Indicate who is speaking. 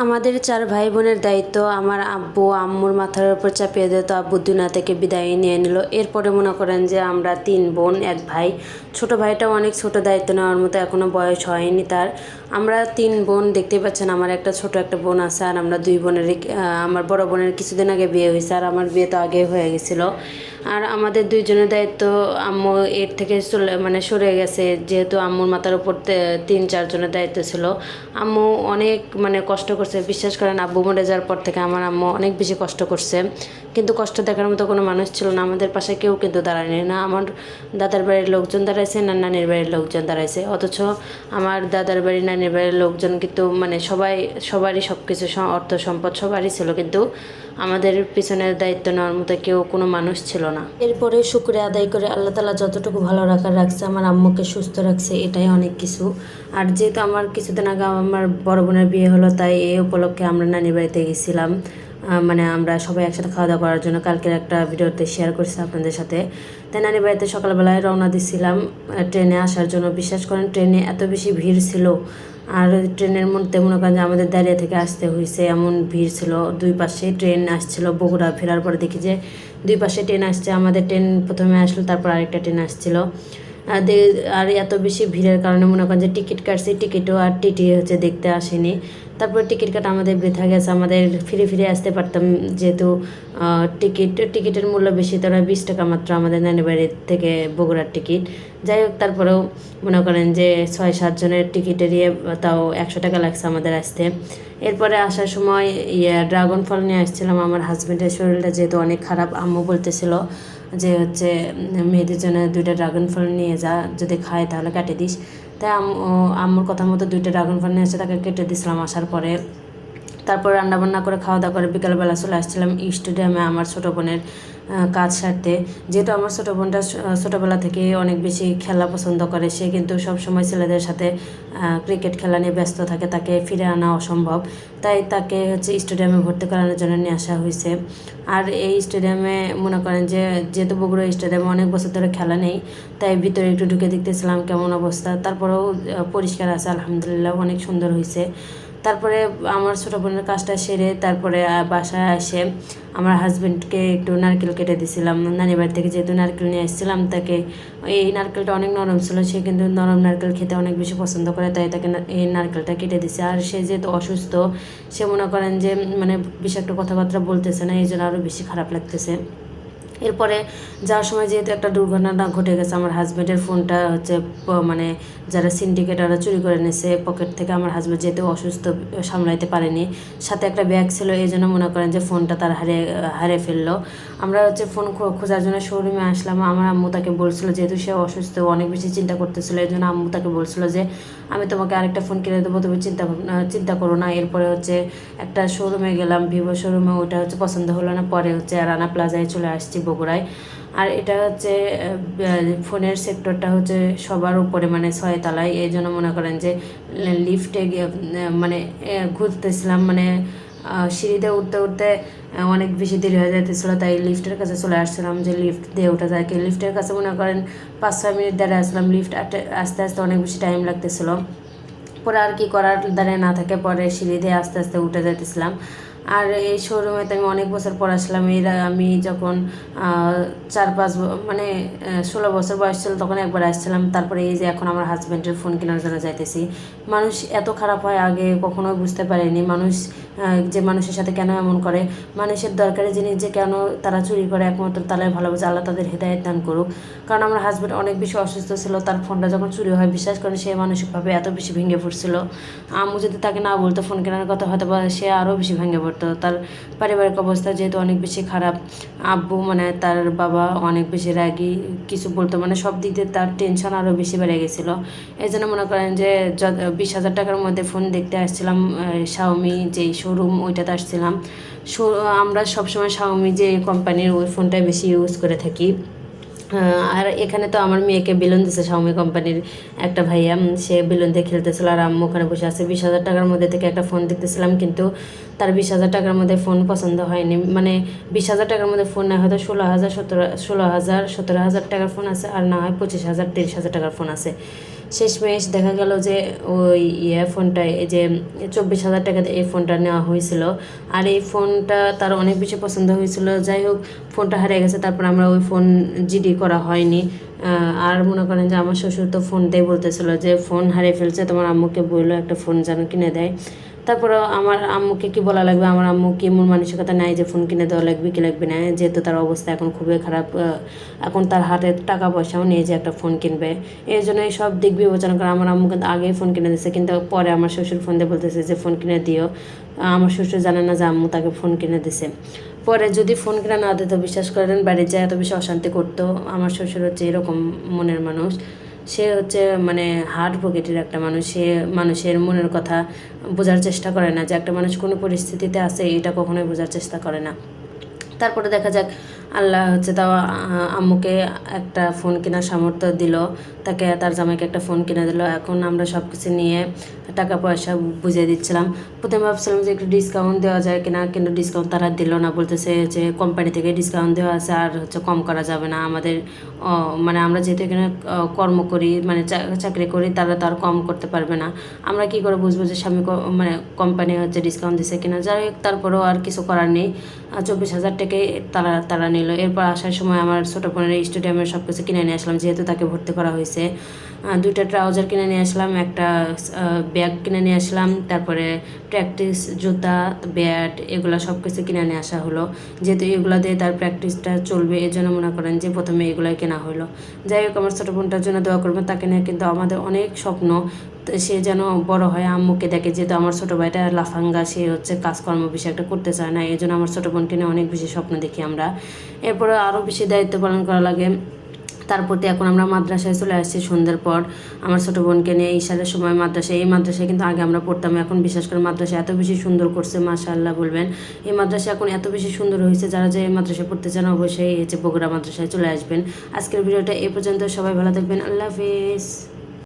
Speaker 1: আমাদের চার ভাই বোনের দায়িত্ব আমার আব্বু আম্মুর মাথার উপর চাপিয়ে দিত আব্বু দুনিয়া থেকে বিদায় নিয়ে নিল। এরপরে মনে করেন যে আমরা তিন বোন, এক ভাই। ছোট ভাইটাও অনেক ছোট দায়িত্ব নেওয়ার মতো এখনও বয়স হয়নি তার। আমরা তিন বোন দেখতেই পাচ্ছেন, আমার একটা ছোট একটা বোন আছে আর আমরা দুই বোনের আমার বড় বোনের কিছুদিন আগে বিয়ে হয়েছে আর আমার বিয়ে তো আগে হয়ে গেছিল। আর আমাদের দুইজনের দায়িত্ব আম্মু এর থেকে চলে মানে সরে গেছে, যেহেতু আম্মুর মাথার উপর তিন চারজনের দায়িত্ব ছিল। আম্মু অনেক মানে কষ্ট করছে। বিশ্বাস করেন, আব্বু মরে যাওয়ার পর থেকে আমার আম্মু অনেক বেশি কষ্ট করছে। কিন্তু কষ্ট দেখার মতো কোনো মানুষ ছিল না। আমাদের পাশে কেউ কিন্তু দাঁড়ায়নি না। আমার দাদার বাড়ির লোকজন দাঁড়াইছে, না নানির বাড়ির লোকজন দাঁড়াইছে। অথচ আমার দাদার বাড়ি, নানির বাড়ির লোকজন কিন্তু মানে সবাই, সবারই সব কিছু অর্থ সম্পদ সবারই ছিল। কিন্তু আমাদের পিছনের দায়িত্ব নেওয়ার মতো কেউ কোনো মানুষ ছিল না। এরপরে শুক্রিয়া আদায় করে আল্লাহ তালা যতটুকু ভালো রাখার রাখছে, আমার আম্মুকে সুস্থ রাখছে, এটাই অনেক কিছু। আর যেহেতু আমার কিছুদিন আগে আমার বড় বোনের বিয়ে হলো, তাই এই উপলক্ষে আমরা নানির বাড়িতে গেছিলাম। মানে আমরা সবাই একসাথে খাওয়া দাওয়া করার জন্য কালকের একটা ভিডিওতে শেয়ার করছি আপনাদের সাথে। তাই নানির বাড়িতে সকালবেলায় রওনা দিছিলাম। ট্রেনে আসার জন্য। বিশ্বাস করেন, ট্রেনে এত বেশি ভিড় ছিল। আর ট্রেনের মধ্যে মনে করেন যে আমাদের দাঁড়িয়ে থেকে আসতে হয়েছে এমন ভিড় ছিল। দুই পাশে ট্রেন আসছিল, বগুড়া ফেরার পরে দেখি যে দুই পাশে ট্রেন আসছে। আমাদের ট্রেন প্রথমে আসলো, তারপর আরেকটা ট্রেন আসছিল। আর এত বেশি ভিড়ের কারণে মনে করেন যে টিকিট কাটছি, টিকিটও আর টিটি হচ্ছে দেখতে আসেনি। তারপর টিকিট কাটা আমাদের বৃথা গেছে, আমাদের ফিরে ফিরে আসতে পারতাম যেহেতু টিকিট, টিকিটের মূল্য বেশি, তারা বিশ টাকা মাত্র আমাদের নানি বাড়ির থেকে বগুড়ার টিকিট। যাই হোক, তারপরেও মনে করেন যে ছয় সাতজনের টিকিটের ইয়ে তাও একশো টাকা লাগছে আমাদের আসতে। এরপরে আসার সময় ইয়ে ড্রাগন ফল নিয়ে আসছিলাম, আমার হাজব্যান্ডের শরীরটা যেহেতু অনেক খারাপ, আম্মু বলতেছিল যে হচ্ছে মেয়েদের জন্য দুইটা ড্রাগন ফল নিয়ে যা, যদি খায় তাহলে কেটে দিস। তাই আম আম্মুর কথা মতো দুইটা ড্রাগন ফল নিয়ে এসে তাকে কেটে দিছিলাম, আসার পরে তারপর রান্নাবান্না করে খাওয়া দাওয়া করে বিকালবেলা চলে আসছিলাম স্টেডিয়ামে আমার ছোটো বোনের কাজ সারতে। যেহেতু আমার ছোটো বোনটা ছোটোবেলা থেকে অনেক বেশি খেলা পছন্দ করে, সে কিন্তু সব সময় ছেলেদের সাথে ক্রিকেট খেলা নিয়ে ব্যস্ত থাকে, তাকে ফিরে আনা অসম্ভব। তাই তাকে হচ্ছে স্টেডিয়ামে ভর্তি করানোর জন্য নিয়ে আসা হয়েছে। আর এই স্টেডিয়ামে মনে করেন যে, যেহেতু বগুড়া স্টেডিয়ামে অনেক বছর ধরে খেলা নেই, তাই ভিতরে একটু ঢুকে দেখতেছিলাম কেমন অবস্থা। তারপরেও পরিষ্কার আছে, আলহামদুলিল্লাহ, অনেক সুন্দর হয়েছে। তারপরে আমার ছোটো বোনের কাজটা সেরে তারপরে বাসায় এসে আমার হাজবেন্ডকে একটু নারকেল কেটে দিছিলাম। নানি বাড়ি থেকে যেহেতু নারকেল নিয়ে এসেছিলাম, তাকে এই নারকেলটা অনেক নরম ছিল, সে কিন্তু নরম নারকেল খেতে অনেক বেশি পছন্দ করে, তাই তাকে এই নারকেলটা কেটে দিছে। আর সে যেহেতু অসুস্থ, সে মনে করেন যে মানে বিষাক্ত কথাবার্তা বলতেছে না, এই জন্য আরও বেশি খারাপ লাগতেছে। এরপরে যাওয়ার সময় যেহেতু একটা দুর্ঘটনা ঘটে গেছে, আমার হাজব্যান্ডের ফোনটা হচ্ছে মানে যারা সিন্ডিকেট ওরা চুরি করে নিয়েছে পকেট থেকে আমার হাজব্যান্ড যেহেতু অসুস্থ, সামলাইতে পারেনি, সাথে একটা ব্যাগ ছিল, এই জন্য মনে করেন যে ফোনটা তার হারে হারিয়ে ফেলল। আমরা হচ্ছে ফোন খোঁজার জন্য শোরুমে আসলাম। আমার আম্মু তাকে বলছিল, যেহেতু সে অসুস্থ, অনেক বেশি চিন্তা করতেছিল এই জন্য আম্মু তাকে বলছিল যে, আমি তোমাকে আরেকটা ফোন কিনে দেবো, তুমি চিন্তা চিন্তা করো না। এরপরে হচ্ছে একটা শোরুমে গেলাম ভিভো শোরুমে ওটা হচ্ছে পছন্দ হলো না। পরে হচ্ছে রানা প্লাজায় চলে আসছি বগুড়ায়। আর এটা হচ্ছে ফোনের সেক্টরটা হচ্ছে সবার উপরে মানে ছয় তলায়। এই জন্য মনে করেন যে লিফটে গিয়ে মানে ঘুরতেছিলাম। মানে সিঁড়িতে উঠতে উঠতে অনেক বেশি দেরি হয়ে যেতেছিলো তাই লিফটের কাছে চলে আসছিলাম যে লিফট দিয়ে ওঠা যায়। কি লিফটের কাছে মনে করেন পাঁচ ছয় মিনিট দাঁড়িয়ে আসলাম, লিফট আস্তে আস্তে অনেক বেশি টাইম লাগতেছিলো। পরে আর কি করার দাঁড়িয়ে না থাকে, পরে সিঁড়ি দিয়ে আস্তে আস্তে উঠে যেতেছিলাম আর এই শোরুমেতে আমি অনেক বছর পর আসলাম। এর আমি যখন চার পাঁচ মানে ষোলো বছর বয়স ছিল তখন একবার আসছিলাম। তারপরে এই যে এখন আমার হাজব্যান্ডের ফোন কেনার জন্য যাইতেছি। মানুষ এত খারাপ হয় আগে কখনো বুঝতে পারেনি। মানুষ যে মানুষের সাথে কেন এমন করে, মানুষের দরকারি জিনিস যে কেন তারা চুরি করে একমাত্র তারাই ভালো আল্লাহ তাদের হৃদায়ত দান করুক। কারণ আমার হাজব্যান্ড অনেক বেশি অসুস্থ ছিল, তার ফোনটা যখন চুরি হয়, বিশ্বাস করেন সে মানসিকভাবে এত বেশি ভেঙে পড়ছিল। আম্মু যদি তাকে না বলতো ফোন কেনার কথা হয়তো বা সে আরও বেশি ভেঙে পড়তো তার পারিবারিক অবস্থা যেহেতু অনেক বেশি খারাপ, আব্বু মানে তার বাবা অনেক বেশি রাগী, কিছু বলতো মানে সব দিক দিয়ে তার টেনশন আরও বেশি বেড়ে গেছিল। এই জন্য মনে করেন যে বিশ হাজার টাকার মধ্যে ফোন দেখতে আসছিলাম শাওমি যেই শোরুম ওইটাতে আসছিলাম। আমরা সবসময় শাওমি যে কোম্পানির ওই ফোনটাই বেশি ইউজ করে থাকি। আর এখানে তো আমার মেয়েকে বেলুন দিছে সাউমি কোম্পানির একটা ভাইয়া। সে বেলুন দিয়ে খেলতেছিল আর আম্মু ওখানে বসে আছে। বিশ হাজার টাকার মধ্যে থেকে একটা ফোন দেখতেছিলাম, কিন্তু তার বিশ হাজার টাকার মধ্যে ফোন পছন্দ হয়নি। মানে বিশ হাজার টাকার মধ্যে ফোন না হয়তো ষোলো হাজার, সতেরো, ষোলো হাজার, সতেরো হাজার টাকার ফোন আছে, আর না হয় পঁচিশ হাজার, তিরিশ হাজার টাকার ফোন আছে। শেষমেশ দেখা গেল যে ওই ইয়ে ফোনটা এই যে চব্বিশ হাজার টাকাতে এই ফোনটা নেওয়া হয়েছিল। আর এই ফোনটা তার অনেক বেশি পছন্দ হয়েছিল। যাই হোক, ফোনটা হারিয়ে গেছে, তারপর আমরা ওই ফোন জিডি করা হয়নি। আর মনে করেন যে আমার শ্বশুর তো ফোন দিয়ে বলতেছিল যে, ফোন হারিয়ে ফেলছে, তোমার আম্মুকে বলল একটা ফোন যেন কিনে দেয়। তারপরে আমার আম্মুকে কি বলা লাগবে? আমার আম্মু কি মন মানসিকতা নাই যে ফোন কিনে দেওয়া লাগবে, কি লাগবে না। যেহেতু তার অবস্থা এখন খুবই খারাপ এখন তার হাতে টাকা পয়সাও নেই যে একটা ফোন কিনবে। এই জন্য সব দিক বিবেচনা করে আমার আম্মু কিন্তু আগেই ফোন কিনে দিচ্ছে কিন্তু পরে আমার শ্বশুর ফোন দিয়ে বলতেছে যে ফোন কিনে দিও। আমার শ্বশুর জানে না যে আম্মু তাকে ফোন কিনে দিছে। পরে যদি ফোন কিনে না দিত, বিশ্বাস করেন, বাড়ির যায় এত বেশি অশান্তি করতো। আমার শ্বশুর হচ্ছে এরকম মনের মানুষ। সে হচ্ছে মানে হার্ট পকেটের একটা মানুষ, সে মানুষের মনের কথা বোঝার চেষ্টা করে না যে একটা মানুষ কোনো পরিস্থিতিতে আছে, এটা কখনোই বোঝার চেষ্টা করে না। তারপরে দেখা যাক আল্লাহ হচ্ছে তাও আম্মুকে একটা ফোন কেনার সামর্থ্য দিল। তাকে, তার জামাইকে একটা ফোন কিনে দিল। এখন আমরা সব কিছু নিয়ে টাকা পয়সা বুঝিয়ে দিচ্ছিলাম। প্রথমে ভাবছিলাম যে একটু ডিসকাউন্ট দেওয়া যায় কিনা, কিন্তু ডিসকাউন্ট তারা দিল না। বলতেছে যে কোম্পানি থেকে ডিসকাউন্ট দেওয়া আছে, আর হচ্ছে কম করা যাবে না। আমাদের মানে আমরা যেহেতু এখানে কর্ম করি মানে চাকরি করি, তারা তো আর কম করতে পারবে না। আমরা কি করে বুঝব যে স্বামী মানে কোম্পানি হচ্ছে ডিসকাউন্ট দিছে কিনা? যাই হোক, তারপরেও আর কিছু করার নেই। চব্বিশ হাজার টাকায় তারা তারা নিল। এরপর আসার সময় আমার ছোটো বোনের স্টেডিয়ামের সব কিছু কিনে নিয়ে আসলাম, যেহেতু তাকে ভর্তি করা হয়েছে। দুইটা ট্রাউজার কিনে নিয়ে আসলাম, একটা ব্যাগ কিনে নিয়ে আসলাম, তারপরে প্র্যাকটিস, জুতা, ব্যাট, এগুলো সব কিছু কিনে নিয়ে আসা হলো। যেহেতু এগুলো দিয়ে তার প্র্যাকটিসটা চলবে এই জন্য মনে করেন যে প্রথমে এগুলোই কেনা হলো। যাই হোক, আমার ছোটো বোনটার জন্য দোয়া করবেন, তাকে নিয়ে কিন্তু আমাদের অনেক স্বপ্ন। সে যেন বড় হয়, আম্মুকে দেখে, যেহেতু আমার ছোটো ভাইটা লাফাঙ্গা, সে হচ্ছে কাজকর্ম বেশি একটা করতে চায় না, এই জন্য আমার ছোটো বোনকে নিয়ে অনেক বেশি স্বপ্ন দেখি আমরা। এরপরে আরও বেশি দায়িত্ব পালন করা লাগে। তার প্রতি এখন আমরা মাদ্রাসায় চলে আসছি সন্ধ্যের পর। আমার ছোটো বোনকে নিয়ে ইশারের সময় মাদ্রাসায়, এই মাদ্রাসায় কিন্তু আগে আমরা পড়তাম, এখন বিশেষ করে মাদ্রাসা এত বেশি সুন্দর করছে, মাশাআল্লাহ বলবেন। এই মাদ্রাসা এখন এত বেশি সুন্দর হয়েছে, যারা যে এই মাদ্রাসায় পড়তে চান অবশ্যই এই যে বগুড়া মাদ্রাসায় চলে আসবেন। আজকের ভিডিওটা এই পর্যন্ত, সবাই ভালো থাকবেন, আল্লাহ হাফিজ।